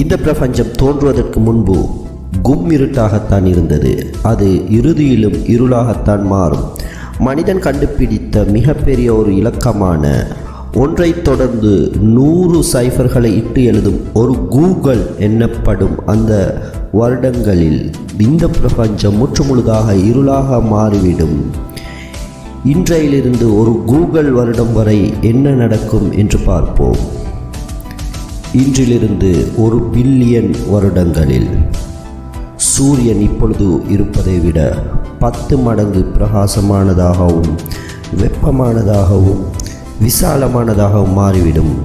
இந்த பிரபஞ்சம் தோன்றுவதற்கு முன்பு கும் இருட்டாகத்தான் இருந்தது. அது இறுதியிலும் இருளாகத்தான் மாறும். மனிதன் கண்டுபிடித்த மிகப்பெரிய ஒரு இலக்கமான ஒன்றை தொடர்ந்து நூறு சைஃபர்களை இட்டு எழுதும் ஒரு கூகுள் எண்ணப்படும் அந்த வருடங்களில் இந்த பிரபஞ்சம் முற்றுமுழுதாக இருளாக மாறிவிடும். இன்றையிலிருந்து ஒரு கூகுள் வருடம் வரை என்ன நடக்கும் என்று பார்ப்போம். இன்றிலிருந்து ஒரு பில்லியன் வருடங்களில் சூரியன் இப்பொழுது இருப்பதை விட பத்து மடங்கு பிரகாசமானதாகவும் வெப்பமானதாகவும் விசாலமானதாகவும் மாறிவிடும்.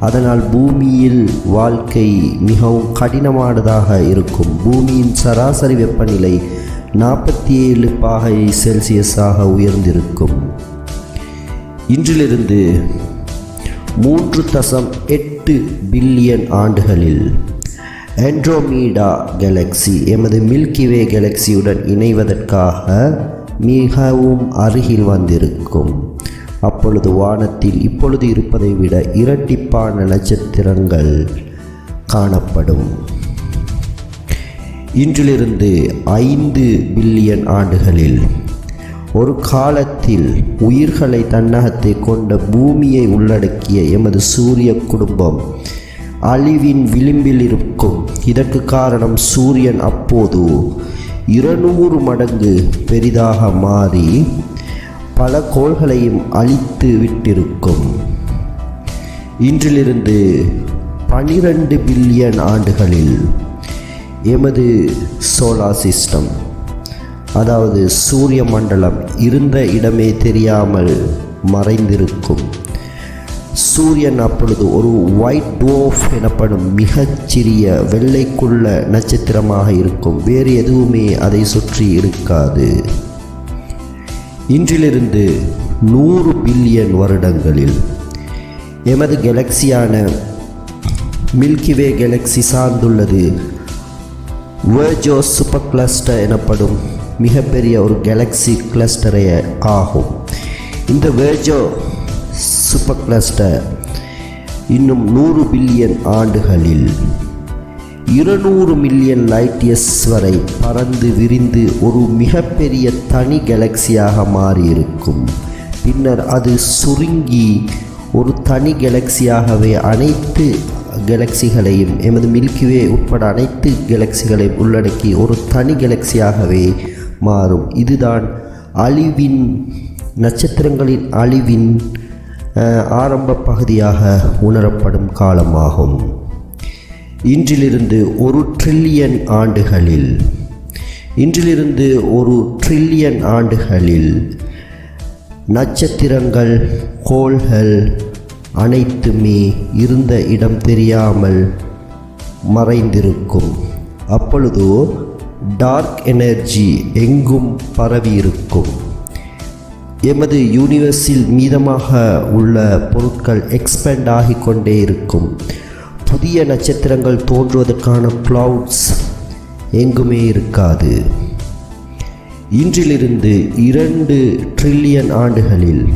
அதனால் பூமியில் வாழ்க்கை மிகவும் கடினமானதாக இருக்கும். பூமியின் சராசரி வெப்பநிலை நாற்பத்தி ஏழு பாகை செல்சியஸாக உயர்ந்திருக்கும். இன்றிலிருந்து மூன்று தசம் எட்டு பில்லியன் ஆண்டுகளில் ஆண்ட்ரோமீடா கேலக்ஸி எமது மில்கிவே கேலக்சியுடன் இணைவதற்காக மிகவும் அருகில் வந்திருக்கும். அப்பொழுது வானத்தில் இப்பொழுது இருப்பதை விட இரட்டிப்பான நட்சத்திரங்கள் காணப்படும். இன்றிலிருந்து ஐந்து பில்லியன் ஆண்டுகளில் ஒரு காலத்தில் உயிர்களை தன்னகத்தை கொண்ட பூமியை உள்ளடக்கிய எமது சூரிய குடும்பம் அழிவின் விளிம்பில் இருக்கும். இதற்கு காரணம் சூரியன் அப்போது இருநூறு மடங்கு பெரிதாக மாறி பல கோள்களையும் அழித்து விட்டிருக்கும். இன்றிலிருந்து பனிரெண்டு பில்லியன் ஆண்டுகளில் எமது சோலார் சிஸ்டம் அதாவது சூரிய மண்டலம் இருந்த இடமே தெரியாமல் மறைந்திருக்கும். சூரியன் அப்பொழுது ஒரு ஒயிட் டுவோஃப் எனப்படும் மிகச்சிறிய வெள்ளைக்குள்ள நட்சத்திரமாக இருக்கும். வேறு எதுவுமே அதை சுற்றி இருக்காது. இன்றிலிருந்து நூறு பில்லியன் வருடங்களில் எமது கெலக்சியான மில்கிவே கெலக்சி சார்ந்துள்ளது. வேர்ஜோ சூப்பர் கிளஸ்டர் எனப்படும் மிகப்பெரிய ஒரு கேலக்ஸி கிளஸ்டரே ஆகும். இந்த வேர்ஜோ சூப்பர் கிளஸ்டர் இன்னும் நூறு பில்லியன் ஆண்டுகளில் இருநூறு மில்லியன் லைட் எஸ் வரை பறந்து விரிந்து ஒரு மிகப்பெரிய தனி கேலக்சியாக மாறியிருக்கும். பின்னர் அது சுருங்கி ஒரு தனி கேலக்ஸியாகவே அனைத்து கேலக்ஸிகளையும் எமது மில்கிவே உட்பட அனைத்து கேலக்சிகளையும் உள்ளடக்கி ஒரு தனி கேலக்ஸியாகவே மாறும். இதுதான் அழிவின் நட்சத்திரங்களின் அழிவின் ஆரம்ப பகுதியாக உணரப்படும் காலமாகும். இன்றிலிருந்து ஒரு ட்ரில்லியன் ஆண்டுகளில் இன்றிலிருந்து ஒரு ட்ரில்லியன் ஆண்டுகளில் நட்சத்திரங்கள் கோள்கள் அனைத்துமே இருந்த இடம் தெரியாமல் மறைந்திருக்கும். அப்பொழுது டார்க் எனர்ஜி எங்கும் பரவியிருக்கும். எமது யூனிவர்ஸில் மீதமாக உள்ள பொருட்கள் எக்ஸ்பேண்ட் ஆகி கொண்டே இருக்கும். புதிய நட்சத்திரங்கள் தோன்றுவதற்கான க்ளவுட்ஸ் எங்குமே இருக்காது. இன்றிலிருந்து இரண்டு ட்ரில்லியன் ஆண்டுகளில்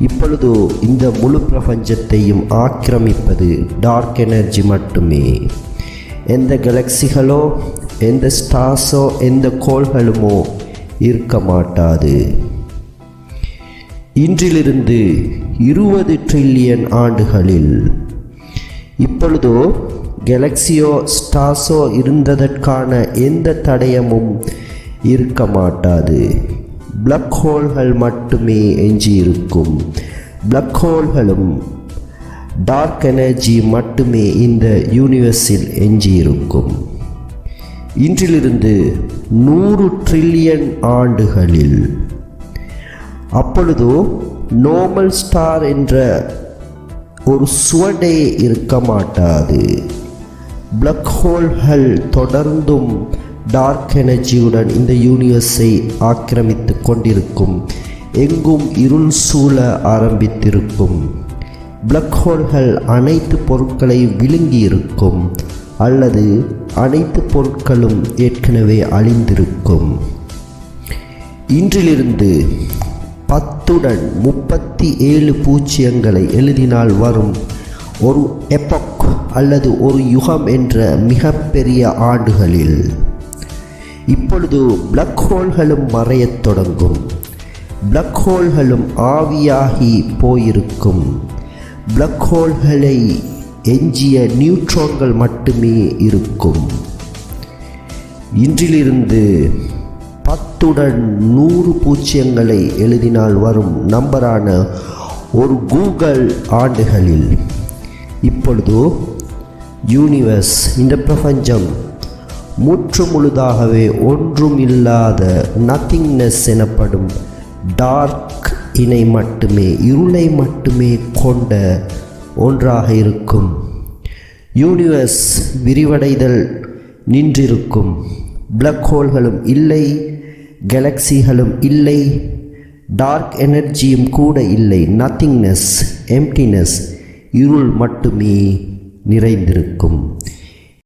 இப்பொழுதோ இந்த முழு பிரபஞ்சத்தையும் ஆக்கிரமிப்பது டார்க் எனர்ஜி மட்டுமே. எந்த கெலக்சிகளோ எந்த ஸ்டார்ஸோ எந்த கோள்களுமோ இருக்க மாட்டாது. இன்றிலிருந்து இருபது ட்ரில்லியன் ஆண்டுகளில் இப்பொழுதோ கெலக்சியோ ஸ்டார்ஸோ இருந்ததற்கான எந்த தடயமும் இருக்க மாட்டாது. பிளக் ஹோல்கள் மட்டுமே எஞ்சியிருக்கும். பிளக் ஹோல்களும் டார்க் எனர்ஜி மட்டுமே இந்த யூனிவர்ஸில் எஞ்சியிருக்கும். இன்றிலிருந்து நூறு ட்ரில்லியன் ஆண்டுகளில். அப்பொழுதோ நோமல் ஸ்டார் என்ற ஒரு சுவடே இருக்க மாட்டாது. பிளக் ஹோல்கள் தொடர்ந்தும் டார்க் எனர்ஜியுடன் இந்த யூனிவர்ஸை ஆக்கிரமித்து கொண்டிருக்கும். எங்கும் இருள் சூழ ஆரம்பித்திருக்கும். பிளக் ஹோல்கள் அனைத்து பொருட்களை விழுங்கி இருக்கும் அல்லது அனைத்து பொருட்களும் ஏற்கனவே அழிந்திருக்கும். இன்றிலிருந்து பத்துடன் முப்பத்தி ஏழு பூஜ்ஜியங்களை எழுதினால் வரும் ஒரு எபக் அல்லது ஒரு யுகம் என்ற மிகப்பெரிய ஆண்டுகளில். இப்பொழுது பிளக் ஹோல்களும் மறையத் தொடங்கும். பிளக் ஹோல்களும் ஆவியாகி போயிருக்கும். பிளக் ஹோல்களை எஞ்சிய நியூட்ரான்கள் மட்டுமே இருக்கும். இன்றிலிருந்து பத்துடன் நூறு பூஜ்ஜியங்களை எழுதினால் வரும் நம்பரான ஒரு கூகுள் ஆண்டுகளில். இப்பொழுது யூனிவர்ஸ் இந்த பிரபஞ்சம் முற்று முழுதாகவே ஒன்றும் இல்லாத நத்திங்னஸ் எனப்படும் டார்க் இணை மட்டுமே இருளை மட்டுமே கொண்ட ஒன்றாக இருக்கும். யூனிவர்ஸ் விரிவடைதல் நின்றிருக்கும். பிளக் ஹோல்களும் இல்லை கெலக்சிகளும் இல்லை டார்க் எனர்ஜியும் கூட இல்லை. நத்திங்னஸ் எம்டினஸ் இருள் மட்டுமே நிறைந்திருக்கும்.